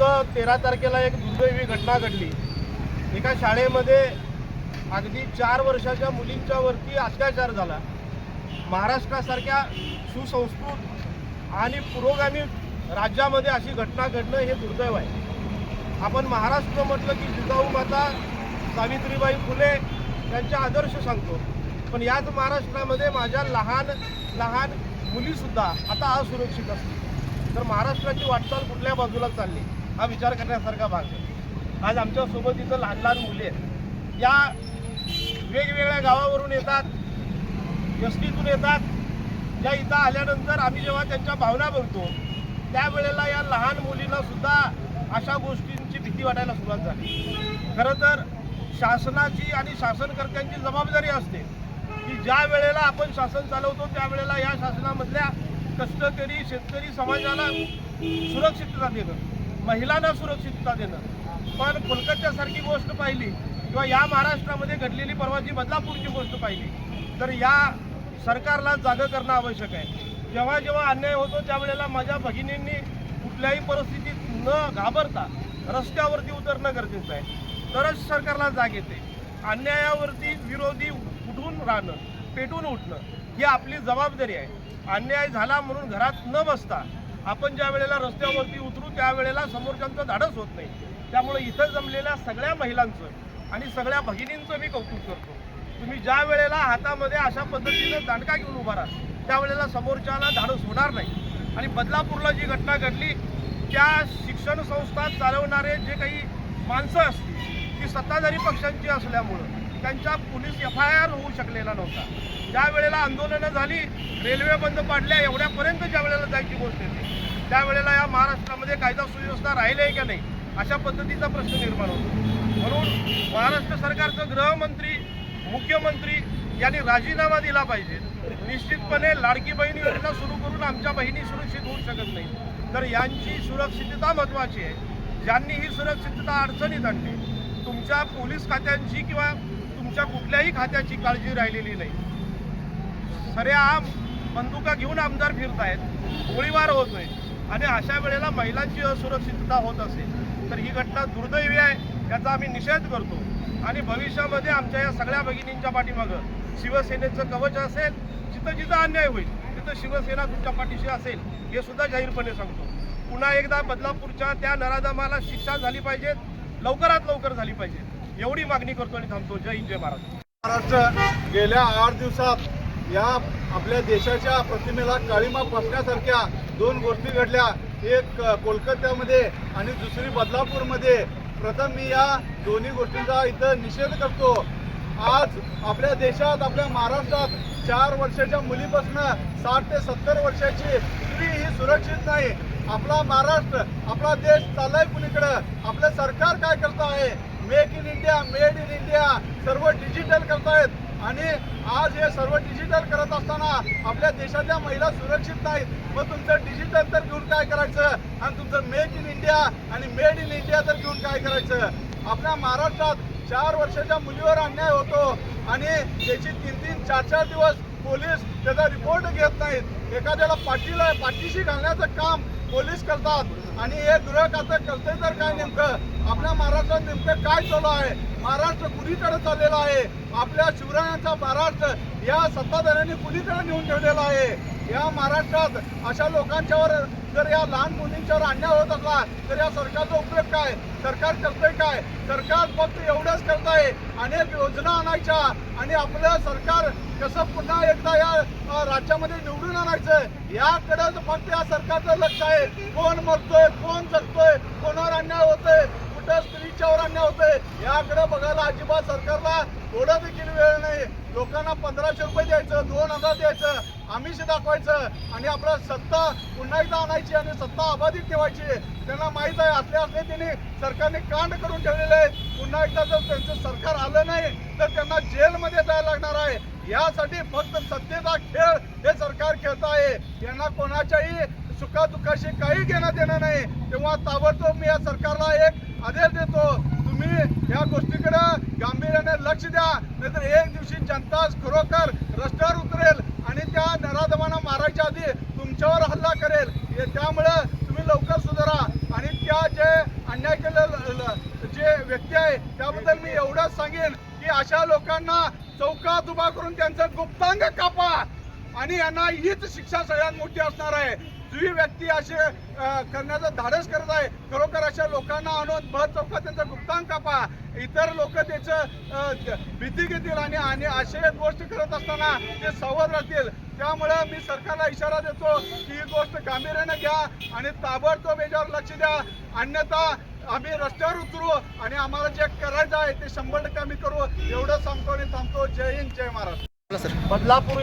इथं तेरा तारखेला एक दुर्दैवी घटना घडली. एका शाळेमध्ये अगदी चार वर्षाच्या मुलींच्या वरती अत्याचार झाला. महाराष्ट्रासारख्या सुसंस्कृत आणि पुरोगामी राज्यामध्ये अशी घटना घडणं हे दुर्दैव आहे. आपण महाराष्ट्र म्हटलं की जिजाऊ माता सावित्रीबाई फुले यांचे आदर्श सांगतो. पण याच महाराष्ट्रामध्ये माझ्या लहान लहान मुलीसुद्धा आता असुरक्षित असतील. तर महाराष्ट्राची वाटचाल कुठल्या बाजूला चालली? हा विचार करण्यासारखा भाग आहे. आज आमच्यासोबत इथं लहान लहान मुले आहेत. या वेगवेगळ्या गावावरून येतात यष्टीतून येतात. या इथं आल्यानंतर आम्ही जेव्हा त्यांच्या भावना बघतो त्यावेळेला या लहान मुलींना सुद्धा अशा गोष्टींची भीती वाटायला सुरुवात झाली. खरं तर शासनाची आणि शासनकर्त्यांची जबाबदारी असते की ज्या वेळेला आपण शासन चालवतो त्यावेळेला या शासनामधल्या कष्टकरी शेतकरी समाजाला सुरक्षितता देणं. महिलांना सुरक्षितता देणं. पण कोलकात्यासारखी गोष्ट पाहिली किंवा या महाराष्ट्रामध्ये घडलेली परवाची बदलापूरची गोष्ट पाहिली तर या सरकारला जागं करणं आवश्यक आहे. जेव्हा जेव्हा अन्याय होतो त्यावेळेला माझ्या भगिनींनी कुठल्याही परिस्थितीत न घाबरता रस्त्यावरती उतरणं गरजेचं आहे. तरच सरकारला जाग येते. अन्यायावरती विरोधी उठून राहणं पेटून उठणं ही आपली जबाबदारी आहे. अन्याय झाला म्हणून घरात न बसता आपण ज्या वेळेला रस्त्यावरती उतरू त्यावेळेला समोरच्यांचं धाडस होत नाही. त्यामुळे इथं जमलेल्या सगळ्या महिलांचं आणि सगळ्या भगिनींचं मी कौतुक करतो. तुम्ही ज्या वेळेला हातामध्ये अशा पद्धतीनं दांडका घेऊन उभा राहा त्यावेळेला समोरच्याला धाडस होणार नाही. आणि बदलापूरला जी घटना घडली त्या शिक्षण संस्था चालवणारे जे काही माणसं असतील ती सत्ताधारी पक्षांची असल्यामुळं त्यांच्या पोलीस एफ आय आर होऊ शकलेला नव्हता. ज्या वेळेला आंदोलनं झाली रेल्वे बंद पाडल्या एवढ्यापर्यंत ज्या वेळेला जायची गोष्ट येते त्यावेळेला या महाराष्ट्रामध्ये कायदा सुव्यवस्था राहिली आहे का नाही अशा पद्धतीचा प्रश्न निर्माण होतो. म्हणून महाराष्ट्र सरकारचं गृहमंत्री मुख्यमंत्री यांनी राजीनामा दिला पाहिजे. निश्चितपणे लाडकी बहीण योजना सुरू करून आमच्या बहिणी सुरक्षित होऊ शकत नाही. तर यांची सुरक्षितता महत्त्वाची आहे. ज्यांनी ही सुरक्षितता अडचणीत आणली तुमच्या पोलीस खात्यांची किंवा तुमच्या कुठल्याही खात्याची काळजी राहिलेली नाही. सरेआम बंदुका घेऊन आमदार फिरतायत. गोळीबार होतोय. आणि अशा वेळेला महिलांची असुरक्षितता होत असेल तर ही घटना दुर्दैवी आहे याचा आम्ही निषेध करतो. आणि भविष्यामध्ये आमच्या या सगळ्या भगिनींच्या पाठीमागं शिवसेनेचं कवच असेल जिथं जिथं अन्याय होईल तिथं शिवसेना तुमच्या पाठीशी असेल हे सुद्धा जाहीरपणे सांगतो. पुन्हा एकदा बदलापूरच्या त्या नराधमाला शिक्षा झाली पाहिजेत लवकरात लवकर झाली पाहिजे. एवढी मागणी करतो आणि थांबतो. जय हिंद जय महाराष्ट्र. महाराष्ट्र गेल्या आठ दिवसात या आपल्या देशाच्या प्रतिमेला काळीमा बसण्यासारख्या दोन गोष्टी घडल्या. एक कोलकात्यामध्ये आणि दुसरी बदलापूरमध्ये. प्रथम मी या दोन्ही गोष्टींचा इथं निषेध करतो. आज आपल्या देशात आपल्या महाराष्ट्रात चार वर्षाच्या मुलीपासून साठ ते सत्तर वर्षाची स्त्री ही सुरक्षित नाही. आपला महाराष्ट्र आपला देश चाललाय कुणीकडं? आपलं सरकार काय करत आहे? Make in India made in India सर्व डिजिटल करतायत. आणि आज हे सर्व डिजिटल करत असताना आपल्या देशातल्या महिला सुरक्षित नाहीत. मग तुमचं डिजिटल तर घेऊन काय करायचं? आणि तुमचं मेक इन इंडिया आणि मेड इन इंडिया तर घेऊन काय करायचं? आपल्या महाराष्ट्रात चार वर्षाच्या मुलीवर अन्याय होतो आणि त्याची तीन तीन चार चार दिवस पोलीस त्याचा रिपोर्ट घेत नाहीत. एखाद्याला पाठीला पाठीशी घालण्याचं काम पोलीस करतात आणि हे गृह खातं करते तर काय नेमकं? आपल्या महाराष्ट्रात नेमकं काय चालू आहे? महाराष्ट्र कुणीकडे चाललेला आहे? आपल्या शिवरायांचा महाराष्ट्र या सत्ताधाऱ्यांनी कुणीकडे नेऊन ठेवलेला आहे? या महाराष्ट्रात अशा लोकांच्यावर जर या लहान मुलींच्यावर अन्याय होत असला तर या सरकारचा उपयोग काय? सरकार करतंय काय? सरकार फक्त एवढंच करत आहे अनेक योजना आणायच्या आणि आपलं सरकार कसं पुन्हा एकदा या राज्यामध्ये निवडून आणायचं याकडेच फक्त या सरकारचं लक्ष आहे. कोण मरतोय कोण जगतोय कोणावर अन्याय होतोय कुठं स्त्रीच्यावर अन्याय होतोय याकडे बघायला अजिबात सरकारला थोडा देखील वेळ नाही. लोकांना पंधराशे रुपये द्यायचं दोन हजार द्यायचं आमिष दाखवायचं आणि आपला सत्ता पुन्हा एकदा आणायची आणि सत्ता अबाधित ठेवायची त्यांना माहीत आहे असले असले त्यांनी सरकारने कांड करून ठेवलेले आहे पुन्हा एकदा जर त्यांचं सरकार आलं नाही तर त्यांना जेलमध्ये जायला लागणार आहे. यासाठी फक्त सत्तेचा खेळ हे सरकार खेळत आहे. यांना कोणाच्याही सुखादुखाशी काही घेणं देणं नाही. तेव्हा ताबडतोब मी या सरकारला एक आदेश देतो. तुम्ही या गोष्टीकडे गांभीर्याने लक्ष द्या. नाहीतर एक दिवशी जनता खरोखर रस्त्यावर उतरेल आणि त्या नराधमांना मारायच्या आधी तुमच्यावर हल्ला करेल. त्यामुळे तुम्ही लवकर सुधारा. आणि त्या जे अन्याय केलेलं जे व्यक्ती आहे त्याबद्दल मी एवढंच सांगेन की अशा लोकांना चौकात उभा करून त्यांचं गुप्तांग कापा. आणि यांना हीच शिक्षा सगळ्यात मोठी असणार आहे. जी व्यक्ती असे करण्याचं धाडस करत आहे खरोखर अशा लोकांना आणून भर चौकात त्यांचा गुप्तांग कापा. इतर लोक त्याचं भीती घेतील आणि आणि असे गोष्टी करत असताना ते सावध राहतील. त्यामुळे मी सरकारला इशारा देतो की ही गोष्ट गांभीर्याने घ्या आणि ताबडतोब याच्यावर लक्ष द्या. अन्यथा आम्ही रस्त्यावर उतरू आणि आम्हाला जे करायचं आहे ते शंभर टक्के आम्ही करू. एवढं सांगतो आणि थांबतो. जय हिंद जय महाराष्ट्र. बदलापूर